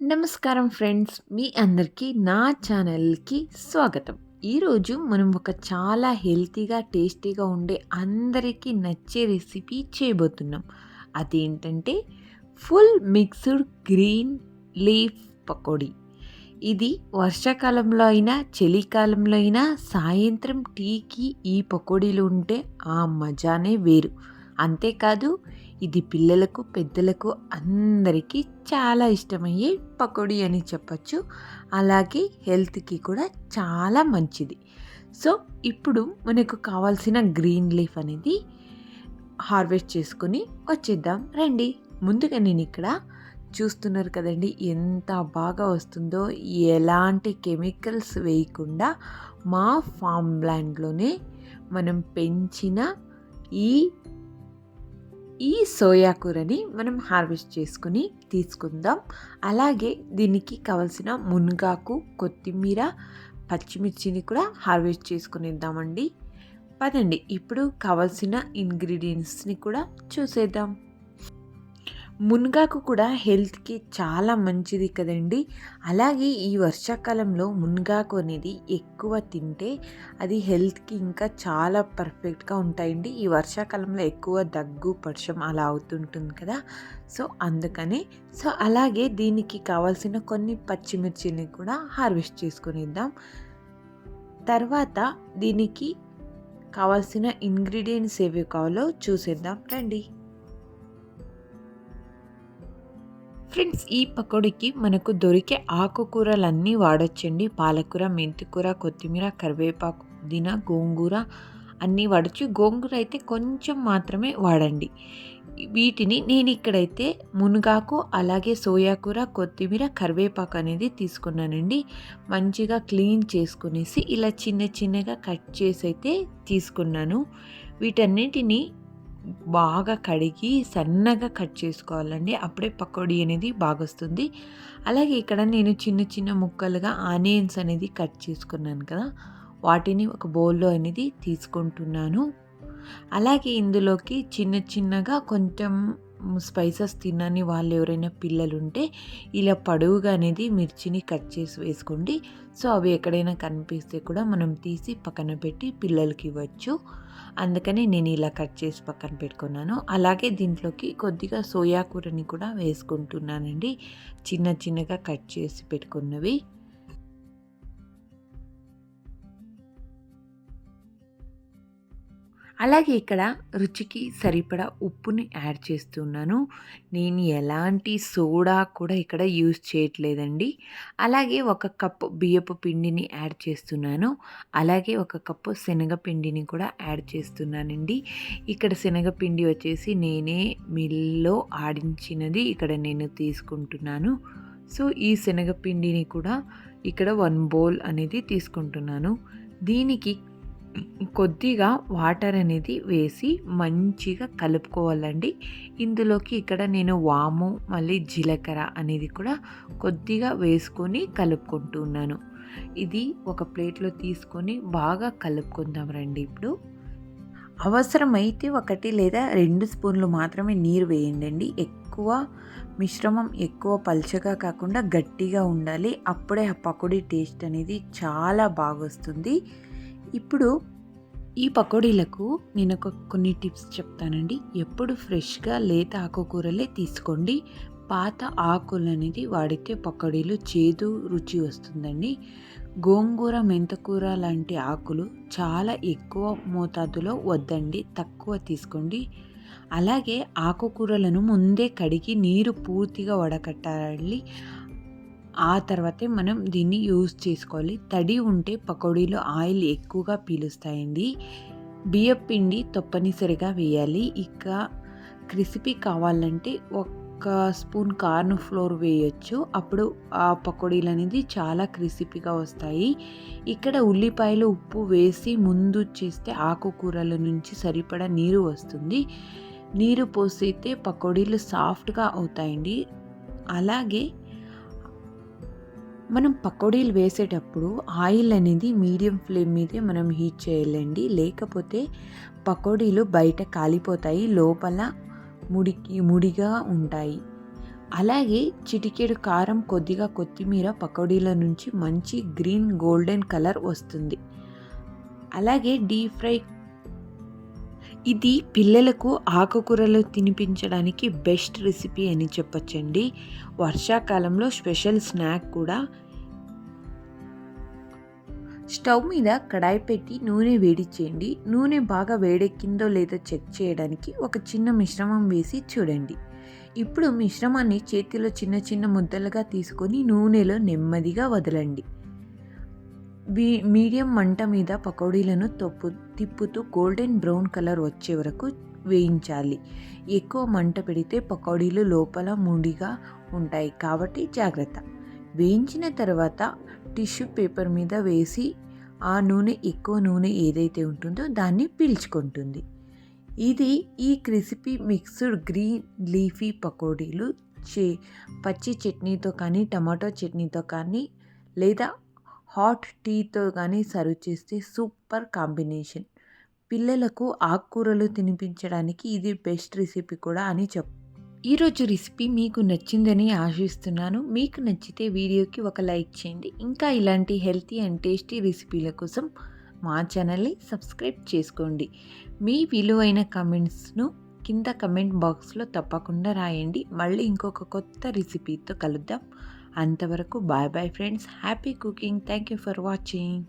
నమస్కారం ఫ్రెండ్స్. మీ అందరికీ నా ఛానల్కి స్వాగతం. ఈరోజు మనం ఒక చాలా హెల్తీగా టేస్టీగా ఉండే అందరికీ నచ్చే రెసిపీ చేయబోతున్నాం. అదేంటంటే full mixed green leaf pakodi. ఇది వర్షాకాలంలో అయినా చలికాలంలో అయినా సాయంత్రం టీకి ఈ పకోడీలు ఉంటే ఆ మజానే వేరు. అంతేకాదు ఇది పిల్లలకు పెద్దలకు అందరికీ చాలా ఇష్టమయ్యే పకోడీ అని చెప్పచ్చు. అలాగే హెల్త్కి కూడా చాలా మంచిది. సో ఇప్పుడు మనకు కావాల్సిన గ్రీన్ లీఫ్ అనేది హార్వెస్ట్ చేసుకొని వచ్చేద్దాం. రండి. ముందుగా నేను ఇక్కడ చూస్తున్నారు కదండి ఎంత బాగా వస్తుందో ఎలాంటి కెమికల్స్ వేయకుండా మా ఫామ్ ల్యాండ్లోనే మనం పెంచిన ఈ ఈ సోయా కూరని మనం హార్వెస్ట్ చేసుకుని తీసుకుందాం. అలాగే దీనికి కావలసిన మునగాకు కొత్తిమీర పచ్చిమిర్చిని కూడా హార్వెస్ట్ చేసుకునిద్దామండి. పదండి ఇప్పుడు కావలసిన ఇంగ్రీడియంట్స్ని కూడా చూసేద్దాం. మునగాకు కూడా హెల్త్కి చాలా మంచిది కదండి. అలాగే ఈ వర్షాకాలంలో మునగాకు అనేది ఎక్కువ తింటే అది హెల్త్కి ఇంకా చాలా పర్ఫెక్ట్గా ఉంటాయండి. ఈ వర్షాకాలంలో ఎక్కువ దగ్గు పర్షం అలా అవుతుంటుంది కదా. సో అందుకని సో అలాగే దీనికి కావాల్సిన కొన్ని పచ్చిమిర్చిని కూడా హార్వెస్ట్ చేసుకునిద్దాం. తర్వాత దీనికి కావాల్సిన ఇంగ్రీడియంట్స్ ఏవి కావాలో చూసేద్దాం. రండి. ఫ్రెండ్స్ ఈ పకోడీకి మనకు దొరికే ఆకుకూరలన్నీ వాడొచ్చండి. పాలకూర మెంతికూర కొత్తిమీర కరివేపాకు దిన గోంగూర అన్నీ వాడచ్చు. గోంగూర అయితే కొంచెం మాత్రమే వాడండి. వీటిని నేను ఇక్కడైతే మునగాకు అలాగే సోయా కూర కొత్తిమీర కరివేపాకు అనేది తీసుకున్నానండి. మంచిగా క్లీన్ చేసుకునేసి ఇలా చిన్న చిన్నగా కట్ చేసి అయితే తీసుకున్నాను. వీటన్నిటిని బాగా కడిగి సన్నగా కట్ చేసుకోవాలండి. అప్పుడే పకోడీ అనేది బాగా వస్తుంది అలాగే ఇక్కడ నేను చిన్న చిన్న ముక్కలుగా ఆనియన్స్ అనేది కట్ చేసుకున్నాను కదా. వాటిని ఒక బౌల్లో అనేది తీసుకుంటున్నాను. అలాగే ఇందులోకి చిన్న చిన్నగా కొంచెం స్పైసెస్ తినని వాళ్ళు ఎవరైనా పిల్లలు ఉంటే ఇలా పడువుగా అనేది మిర్చిని కట్ చేసి వేసుకోండి. సో అవి ఎక్కడైనా కనిపిస్తే కూడా మనం తీసి పక్కన పెట్టి పిల్లలకి ఇవ్వచ్చు. అందుకని నేను ఇలా కట్ చేసి పక్కన పెట్టుకున్నాను. అలాగే దీంట్లోకి కొద్దిగా సోయా కూరని కూడా వేసుకుంటున్నానండి. చిన్న చిన్నగా కట్ చేసి పెట్టుకున్నవి. అలాగే ఇక్కడ రుచికి సరిపడా ఉప్పుని యాడ్ చేస్తున్నాను. నేను ఎలాంటి సోడా కూడా ఇక్కడ యూజ్ చేయట్లేదండి. అలాగే ఒక కప్పు బియ్యపు పిండిని యాడ్ చేస్తున్నాను. అలాగే ఒక కప్పు శనగపిండిని కూడా యాడ్ చేస్తున్నానండి. ఇక్కడ శనగపిండి వచ్చేసి నేనే మిల్లో ఆడించినది ఇక్కడ నేను తీసుకుంటున్నాను. సో ఈ శనగపిండిని కూడా ఇక్కడ వన్ బౌల్ అనేది తీసుకుంటున్నాను. దీనికి కొద్దిగా వాటర్ అనేది వేసి మంచిగా కలుపుకోవాలండి. ఇందులోకి ఇక్కడ నేను వాము మళ్ళీ జీలకర్ర అనేది కూడా కొద్దిగా వేసుకొని కలుపుకుంటున్నాను ఇది ఒక ప్లేట్లో తీసుకొని బాగా కలుపుకుందాం రండి ఇప్పుడు. అవసరమైతే ఒకటి లేదా రెండు స్పూన్లు మాత్రమే నీరు వేయండి ఎక్కువ మిశ్రమం ఎక్కువ పల్చగా కాకుండా గట్టిగా ఉండాలి. అప్పుడే ఆ పకోడీ టేస్ట్ అనేది చాలా బాగొస్తుంది. ఇప్పుడు ఈ పకోడీలకు నేను ఒక కొన్ని టిప్స్ చెప్తానండి. ఎప్పుడు ఫ్రెష్గా లేత ఆకుకూరలే తీసుకోండి. పాత ఆకులు అనేది వాడితే పకోడీలు చేదు రుచి వస్తుందండి. గోంగూర మెంతకూర లాంటి ఆకులు చాలా ఎక్కువ మోతాదులో వద్దండి. తక్కువ తీసుకోండి. అలాగే ఆకుకూరలను ముందే కడిగి నీరు పూర్తిగా వడకట్టాలి ఆ తర్వాతే మనం దీన్ని యూజ్ చేసుకోవాలి. తడి ఉంటే పకోడీలో ఆయిల్ ఎక్కువగా పీలుస్తాయండి. బియ్యం పిండి తప్పనిసరిగా వేయాలి. ఇక క్రిస్పీ కావాలంటే ఒక స్పూన్ కార్న్ ఫ్లోర్ వేయచ్చు. అప్పుడు ఆ పకోడీలు అనేది చాలా క్రిస్పీగా వస్తాయి. ఇక్కడ ఉల్లిపాయలు ఉప్పు వేసి ముందు చేస్తే ఆకుకూరల నుంచి సరిపడా నీరు వస్తుంది. నీరు పోసితే పకోడీలు సాఫ్ట్గా అవుతాయండి. అలాగే మనం పకోడీలు వేసేటప్పుడు ఆయిల్ అనేది మీడియం ఫ్లేమ్ మీదే మనం హీట్ చేయాలండి. లేకపోతే పకోడీలు బయట కాలిపోతాయి లోపల ముడికి ముడిగా ఉంటాయి. అలాగే చిటికెడు కారం కొద్దిగా కొత్తిమీర పకోడీల నుంచి మంచి గ్రీన్ గోల్డెన్ కలర్ వస్తుంది. అలాగే డీప్ ఫ్రై ఇది పిల్లలకు ఆకుకూరలు తినిపించడానికి బెస్ట్ రెసిపీ అని చెప్పచ్చండి. వర్షాకాలంలో స్పెషల్ స్నాక్ కూడా. స్టవ్ మీద కడాయి పెట్టి నూనె వేడి చేయండి నూనె బాగా వేడెక్కిందో లేదో చెక్ చేయడానికి ఒక చిన్న మిశ్రమం వేసి చూడండి. ఇప్పుడు మిశ్రమాన్ని చేతిలో చిన్న చిన్న ముద్దలుగా తీసుకొని నూనెలో నెమ్మదిగా వదలండి. మీడియం మంట మీద పకోడీలను తొప్పు తిప్పుతూ గోల్డెన్ బ్రౌన్ కలర్ వచ్చే వరకు వేయించాలి. ఎక్కువ మంట పెడితే పకోడీలు లోపల ముడిగా ఉంటాయి కాబట్టి జాగ్రత్త. వేయించిన తర్వాత టిష్యూ పేపర్ మీద వేసి ఆ నూనె ఎక్కువ నూనె ఏదైతే ఉంటుందో దాన్ని పీల్చుకుంటుంది. ఇది ఈ క్రిసిపీ మిక్స్డ్ గ్రీన్ లీఫీ పకోడీలు చే పచ్చి చట్నీతో కానీ టమాటో చట్నీతో కానీ లేదా హాట్ టీతో కానీ సర్వ్ చేస్తే సూపర్ కాంబినేషన్. పిల్లలకు ఆకుకూరలు తినిపించడానికి ఇది బెస్ట్ రెసిపీ కూడా అని చెప్ ఈరోజు రెసిపీ మీకు నచ్చిందని ఆశిస్తున్నాను. మీకు నచ్చితే వీడియోకి ఒక లైక్ చేయండి. ఇంకా ఇలాంటి హెల్తీ అండ్ టేస్టీ రెసిపీల కోసం మా ఛానల్ని సబ్స్క్రైబ్ చేసుకోండి. మీ విలువైన కమెంట్స్ను కింద కమెంట్ బాక్స్లో తప్పకుండా రాయండి. మళ్ళీ ఇంకొక కొత్త రెసిపీతో కలుద్దాం. అంతవరకు bye bye friends happy cooking. Thank you for watching.